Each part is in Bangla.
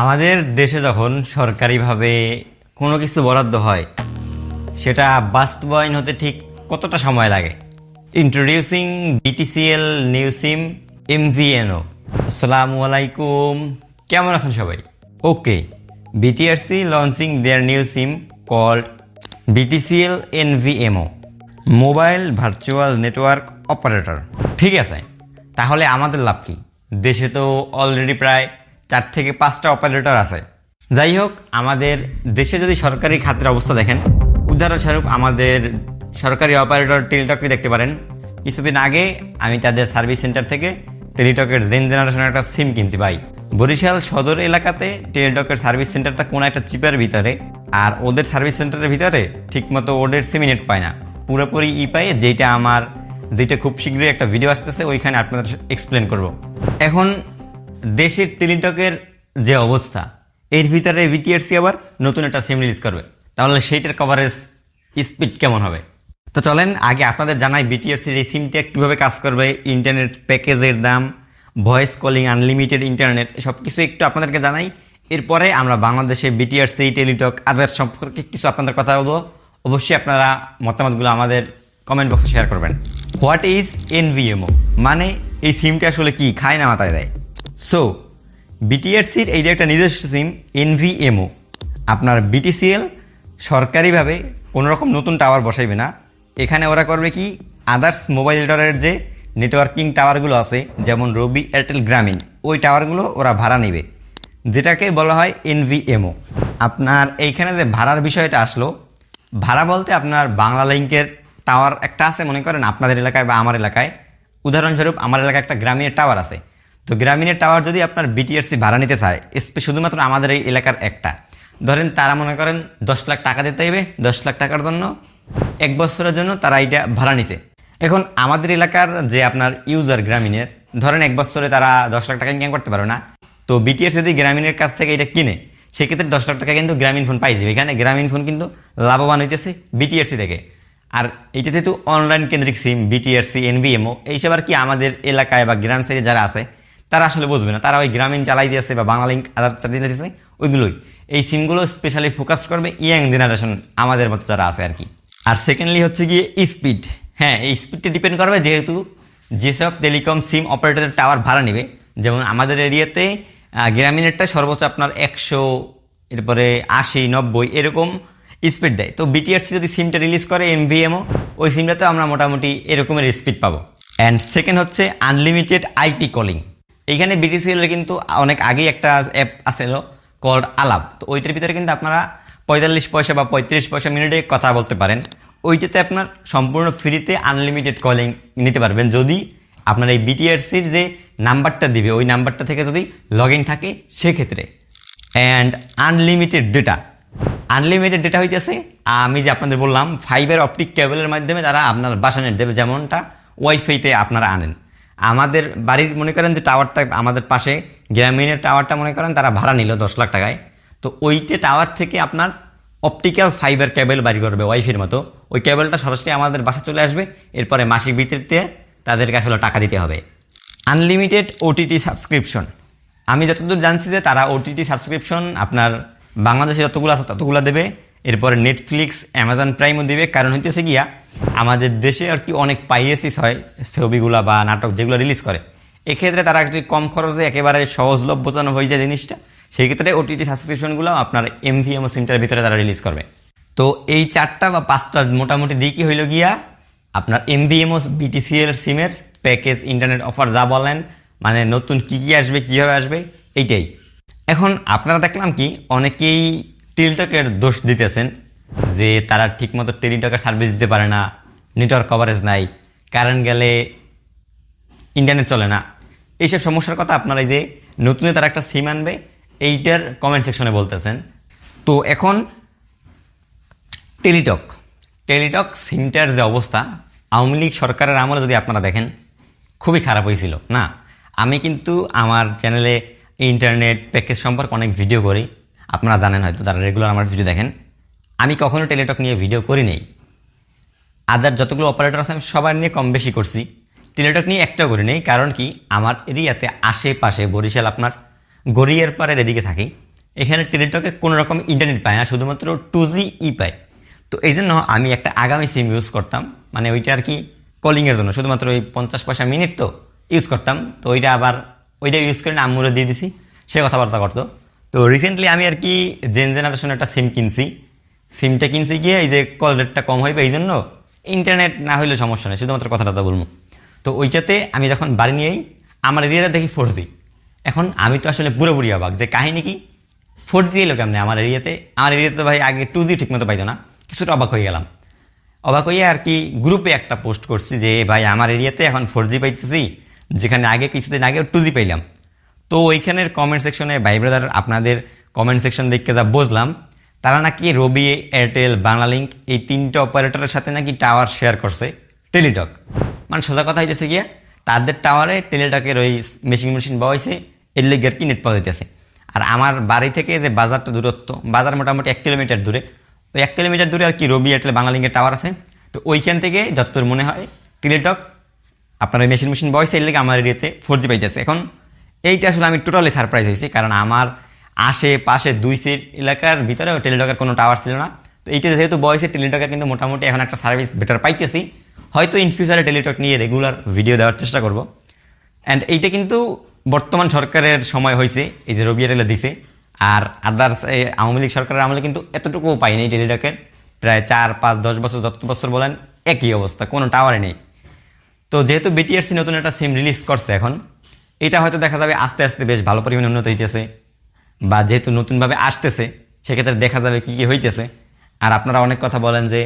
আমাদের দেশে যখন সরকারিভাবে কোনো কিছু বরাদ্দ হয়, সেটা বাস্তবায়ন হতে ঠিক কতটা সময় লাগে? Introducing BTCL new SIM MVNO আসসালামু আলাইকুম। কেমন আছেন সবাই? Okay BTRC launching their new SIM called BTCL NVMO mobile virtual network operator ঠিক আছে, তাহলে আমাদের লাভ কি? দেশে তো অলরেডি প্রায় চার থেকে পাঁচটা অপারেটর আছে। যাই হোক, আমাদের দেশে যদি সরকারি খাতের অবস্থা দেখেন, উদাহরণস্বরূপ আমাদের সরকারি অপারেটর টেলিটকটি দেখতে পারেন। কিছুদিন আগে আমি তাদের সার্ভিস সেন্টার থেকে টেলিটকের জেন জেনারেশনের একটা সিম কিনছি ভাই। বরিশাল সদর এলাকাতে টেলিটকের সার্ভিস সেন্টারটা কোনো একটা চিপের ভিতরে আর ওদের সার্ভিস সেন্টারের ভিতরে ঠিকমতো ওদের সিমি নেট পায় না। পুরোপুরি ই পায় যেটা আমার যেটা খুব শীঘ্রই একটা ভিডিও আসতেছে, ওইখানে আপনাদের এক্সপ্লেন করব। এখন দেশের টেলিটকের যে অবস্থা, এর ভিতরে বিটিআরসি আবার নতুন একটা সিম রিলিজ করবে। তাহলে সেইটার কভারেজ স্পিড কেমন হবে? তো চলেন, আগে আপনাদের জানাই বিটিআরসির এই সিমটা কীভাবে কাজ করবে ইন্টারনেট প্যাকেজের দাম ভয়েস কলিং আনলিমিটেড ইন্টারনেট সব কিছু একটু আপনাদেরকে জানাই। এরপরে আমরা বাংলাদেশে বিটিআরসি, টেলিটক আদার সম্পর্কে কিছু আপনাদের কথা বলব। অবশ্যই আপনারা মতামতগুলো আমাদের কমেন্ট বক্সে শেয়ার করবেন। হোয়াট ইজ এনভিএমও মানে এই সিমটা আসলে কি, খায় না মাথায় দেয়? সো বিটিআরসির এই যে একটা নিজস্ব সিম এনভিএমও আপনার বিটিসিএল সরকারিভাবে কোনোরকম নতুন টাওয়ার বসাইবে না। এখানে ওরা করবে কি? আদার্স মোবাইল নেটওয়ার্কের যে নেটওয়ার্কিং টাওয়ারগুলো আছে, যেমন রবি এয়ারটেল গ্রামীণ ওই টাওয়ারগুলো ওরা ভাড়া নেবে। যেটাকে বলা হয় এনভিএমও আপনার এইখানে যে ভাড়ার বিষয়টা আসলো, ভাড়া বলতে আপনার বাংলা লিঙ্কের টাওয়ার একটা আছে, মনে করেন আপনাদের এলাকায় বা আমার এলাকায়। উদাহরণস্বরূপ, আমার এলাকায় একটা গ্রামীণের টাওয়ার আছে। তো গ্রামীণের টাওয়ার যদি আপনার বিটিআরসি ভাড়া নিতে চায় শুধুমাত্র আমাদের এই এলাকার একটা। ধরেন তারা মনে করেন দশ লাখ টাকা দিতে হইবে, দশ লাখ টাকার জন্য, এক বছরের জন্য তারা এটা ভাড়া নিছে। এখন আমাদের এলাকার যে আপনার ইউজার গ্রামীণের, ধরেন এক বছরে তারা দশ লাখ টাকা ইনকাম করতে পারবে না, তো বিটিআরসি যদি গ্রামীণের কাছ থেকে এটা কিনে, সেক্ষেত্রে দশ লাখ টাকা কিন্তু গ্রামীণ ফোন পাই যাবে এখানে গ্রামীণ ফোন কিন্তু লাভবান হইতেছে বিটিআরসি থেকে। আর এটা যেহেতু অনলাইন কেন্দ্রিক সিম বিটিআরসি এনবিএমও এইসব আর কি আমাদের এলাকায় বা গ্রাম সাইডে যারা আছে তারা আসলে বুঝবে না। তারা ওই গ্রামীণ চালাই দিয়েছে বা বাংলা লিঙ্ক আধার চালাই দিয়েছে, ওইগুলোই। এই সিমগুলো স্পেশালি ফোকাস করবে ইয়াং জেনারেশন আমাদের মতো যারা আছে আর কি আর সেকেন্ডলি হচ্ছে গিয়ে স্পিড হ্যাঁ এই স্পিডটা ডিপেন্ড করবে যেহেতু যেসব টেলিকম সিম অপারেটরের টাওয়ার ভাড়া নেবে। যেমন আমাদের এরিয়াতে গ্রামীণেরটা সর্বোচ্চ আপনার একশো, এরপরে আশি, নব্বই, এরকম স্পিড দেয়। তো বিটিআরসি যদি সিমটা রিলিজ করে এমভিএমও ওই সিমটাতে আমরা মোটামুটি এরকমের স্পিড পাবো। অ্যান্ড সেকেন্ড হচ্ছে আনলিমিটেড আইপি কলিং এইখানে বিটিসিএল কিন্তু অনেক আগেই একটা অ্যাপ আছিল কল্ড আলাপ তো ওইটার ভিতরে কিন্তু আপনারা পঁয়তাল্লিশ পয়সা বা পঁয়ত্রিশ পয়সা মিনিটে কথা বলতে পারেন। ওইটাতে আপনার সম্পূর্ণ ফ্রিতে আনলিমিটেড কলিং নিতে পারবেন। যদি আপনার এই বিটিআরসির যে নাম্বারটা দিবে, ওই নাম্বারটা থেকে যদি লগ ইন থাকে, সেক্ষেত্রে। And unlimited data unlimited data হইতেছে, আমি যে আপনাদের বললাম ফাইবার অপটিক কেবলের মাধ্যমে তারা আপনার বাসা নেট দেবে যেমনটা ওয়াইফাইতে আপনারা আনেন। আমাদের বাড়ির, মনে করেন যে টাওয়ারটা আমাদের পাশে, গ্রামীণের টাওয়ারটা মনে করেন তারা ভাড়া নিল দশ লাখ টাকায়। তো ওইটে টাওয়ার থেকে আপনার অপটিক্যাল ফাইবার কেবল বাড়ি করবে ওয়াইফের মতো। ওই কেবলটা সরাসরি আমাদের বাসা চলে আসবে, এরপরে মাসিক ভিত্তিতে তাদেরকে আসলে টাকা দিতে হবে। আনলিমিটেড ওটিটি সাবস্ক্রিপশন আমি যতদূর জানছি যে তারা ওটিটি সাবস্ক্রিপশন আপনার বাংলাদেশে যতগুলো আছে ততগুলো দেবে। এরপরে নেটফ্লিক্স অ্যামাজন প্রাইমও দেবে। কারণ হইতেছে গিয়া, আমাদের দেশে আর কি অনেক পাইরেসিস হয় ছবিগুলা বা নাটক যেগুলো রিলিজ করে। এক্ষেত্রে তারা একটু কম খরচে একেবারে সহজলভ্যতানো হয়ে যায় জিনিসটা। সেই ক্ষেত্রে ওটিটি সাবস্ক্রিপশনগুলো আপনার এমভিএমও সিমটার ভিতরে তারা রিলিজ করবে। তো এই চারটা বা পাঁচটা মোটামুটি দিকই হইল গিয়া, আপনার এমবিএমও বিটিসিএল সিমের প্যাকেজ ইন্টারনেট অফার যা বলেন মানে নতুন কি কি আসবে, কীভাবে আসবে, এইটাই। এখন আপনারা দেখলাম কি, অনেকেই টেলিটকের দোষ দিতেছেন যে তারা ঠিকমতো টেলিটকের সার্ভিস দিতে পারে না, নেটওয়ার্ক কভারেজ নাই কারেন্ট গেলে ইন্টারনেট চলে না। এইসব সমস্যার কথা আপনারা এই যে নতুন তারা একটা সিম আনবে, এইটার কমেন্ট সেকশনে বলতেছেন। তো এখন টেলিটক টেলিটক সিমটার যে অবস্থা, আওয়ামী লীগ সরকারের আমলে যদি আপনারা দেখেন, খুবই খারাপ হয়েছিল, না? আমি কিন্তু আমার চ্যানেলে ইন্টারনেট প্যাকেজ সম্পর্কে অনেক ভিডিও করি। আপনারা জানেন হয়তো, তারা রেগুলার আমার ভিডিও দেখেন। আমি কখনো টেলিটক নিয়ে ভিডিও করি নেই। আদার যতগুলো অপারেটর আছে, আমি সবার নিয়ে কম বেশি করছি। টেলিটক নিয়ে একটাও করি নেই, কারণ কি? আমার এরিয়াতে আশেপাশে বরিশাল আপনার, গড়িয়ার পাড়ের এদিকে থাকি। এখানে টেলিটকে কোনো রকম ইন্টারনেট পায় না, শুধুমাত্র টু জি ই পায়। তো এই জন্য আমি একটা আগামী সিম ইউজ করতাম। মানে ওইটা আর কি কলিংয়ের জন্য, শুধুমাত্র ওই পঞ্চাশ পয়সা মিনিট তো ইউজ করতাম। তো ওইটা আবার, ওইটা ইউজ করে আম্মুরে দিয়ে দিছি, সে কথাবার্তা করতো। তো রিসেন্টলি আমি আর কি জেন জেনারেশন একটা সিম কিনছি। সিমটা কিনছি গিয়ে এই যে কল রেটটা কম হইবে এই জন্য ইন্টারনেট না হইলে সমস্যা নেই, শুধুমাত্র কথাটা বলব। তো ওইটাতে আমি যখন বাড়ি নিয়েই আমার এরিয়াতে দেখি ফোর জি এখন আমি তো আসলে পুরোপুরি অবাক যে কাহিনী কি? ফোর জি এলো কেমনে আমার এরিয়াতে আমার এরিয়াতে তো ভাই আগে টু জি ঠিক মতো পাইতো না, কিছুটা অবাক হয়ে গেলাম। অবাক হয়ে আর কি গ্রুপে একটা পোস্ট করছি যে ভাই, আমার এরিয়াতে এখন ফোর জি পাইতেছি, যেখানে আগে কিছুদিন আগে টু জি পাইলাম। তো ওইখানের কমেন্ট সেকশনে ভাই ব্রাদার আপনাদের কমেন্ট সেকশন দেখে যা বুঝলাম, তারা নাকি রবি এয়ারটেল বাংলালিঙ্ক এই তিনটে অপারেটরের সাথে নাকি টাওয়ার শেয়ার করছে টেলিটক মানে সোজা কথা হইতেছে গিয়া, তাদের টাওয়ারে টেলিটকের ওই মেশিন মেশিন বয়সে এর লেগে আর কি নেট পাওয়া যাইতেছে আর আমার বাড়ি থেকে যে বাজারটা দূরত্ব, বাজার মোটামুটি এক কিলোমিটার দূরে, ওই এক কিলোমিটার দূরে আর কি রবি এয়ারটেল বাংলালিঙ্কের টাওয়ার আছে। তো ওইখান থেকে যতদূর মনে হয় টেলিটক আপনার মেশিন মেশিন বয়স এর লেগে আমার এরিয়াতে ফোর জি পাইতেছে। এখন এইটা আসলে আমি টোটালি সারপ্রাইজ হয়েছি, কারণ আমার আশেপাশে দুই সিট এলাকার ভিতরে টেলিটকের কোনো টাওয়ার ছিল না। তো এইটা যেহেতু বয়সে টেলিটকের কিন্তু মোটামুটি এখন একটা সার্ভিস বেটার পাইতেছি। হয়তো ইন ফিউচারে টেলিটক নিয়ে রেগুলার ভিডিও দেওয়ার চেষ্টা করব। অ্যান্ড এইটা কিন্তু বর্তমান সরকারের সময় হয়েছে, এই যে রবি এয়ারটেলে দিছে। আর আদার্স আওয়ামী লীগ সরকারের আমলে কিন্তু এতটুকুও পাইনি টেলিটকের প্রায় চার, পাঁচ, দশ বছর যত বছর বলেন, একই অবস্থা, কোনো টাওয়ারে নেই। তো যেহেতু বিটিআরসি নতুন একটা সিম রিলিজ করছে এখন এটা হয়তো দেখা যাবে আস্তে আস্তে বেশ ভালো পরিমাণে উন্নত হইতেছে, বা যেহেতু নতুনভাবে আসতেছে, সেক্ষেত্রে দেখা যাবে কি কি হইতেছে। আর আপনারা অনেক কথা বলেন যে,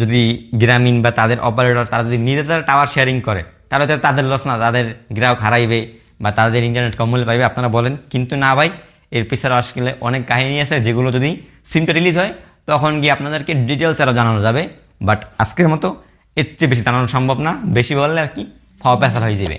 যদি গ্রামীণ বা তাদের অপারেটর তারা যদি নিজেদের টাওয়ার শেয়ারিং করে, তাহলে তো তাদের লস না, তাদের গ্রাহক হারাইবে বা তাদের ইন্টারনেট কম মূল্যে পাইবে, আপনারা বলেন। কিন্তু না ভাই, এর পিছনে আসলে অনেক কাহিনী আছে, যেগুলো যদি সিমটা রিলিজ হয়, তখন গিয়ে আপনাদেরকে ডিটেলস আরও জানানো যাবে। বাট আজকের মতো এর চেয়ে বেশি জানানো সম্ভব না, বেশি বললে আর কি ফাওয়া পেশাল হয়ে যাবে।